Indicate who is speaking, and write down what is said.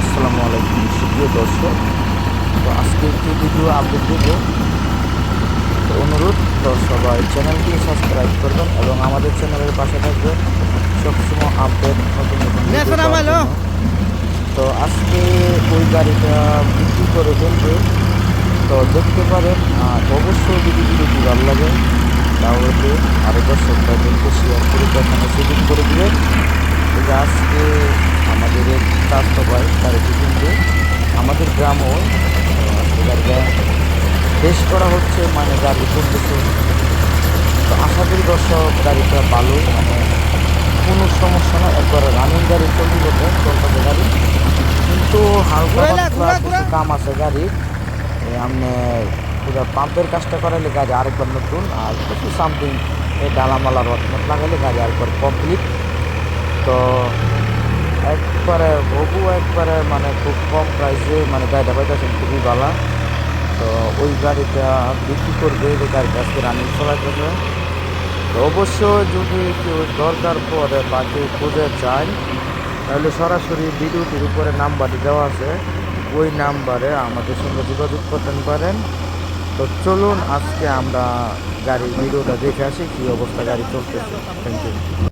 Speaker 1: আসসালামু আলাইকুম সুপ্রিয় দর্শক। তো আজকে একটি ভিডিও আপডেট দেব। তো অনুরোধ তো সবাই চ্যানেলটি সাবস্ক্রাইব করবেন এবং আমাদের চ্যানেলের পাশে থাকবেন। সবসময় আপডেট নতুন নতুন। তো আজকে ওই গাড়িটা বিক্রি করে ফেলবে। তো দেখতে পারেন অবশ্যই যদি ভিডিওটি ভালো লাগে তাহলে আরও দর্শকদেরকে শেয়ার করে দেখানো সুযোগ করে দিবেন এই যে আজকে চাষতো ভাই গাড়িটি কিন্তু আমাদের গ্রামও আজকে করা হচ্ছে মানে গাড়ি চলতেছে তো আশা করি দর্শক গাড়িটা ভালো মানে কোনো সমস্যা না। একবার রানিং গাড়ি চলতে চলতেছে গাড়ি। কিন্তু হালকা কিছু কাম আছে গাড়ির। আপনি পুরো পাম্পের কাজটা করাইলে গাড়ি আরেকবার নতুন আর কিছু সামথিং এই ডালামালা রত্নত লাগাইলে গাড়ি আরেকবার কমপ্লিট তো একবারে বহু একবারে মানে খুব কম প্রাইসে মানে গাড়িটা পাইতেছেন, খুবই ভালো। তো ওই গাড়িটা বিক্রি করবে যে গাড়িটা আজকে রানিং চলাইতেছে। তো অবশ্যই যদি কেউ দরকার পরে বা কেউ খুঁজে চায়, তাহলে সরাসরি ভিডিওটির উপরে নাম্বারটি দেওয়া আছে। ওই নাম্বারে আমাদের সঙ্গে যোগাযোগ করতে পারেন। তো চলুন আজকে আমরা গাড়ির ভিডিওটা দেখে আসি, কী অবস্থা গাড়ি চলতেছে। Thank you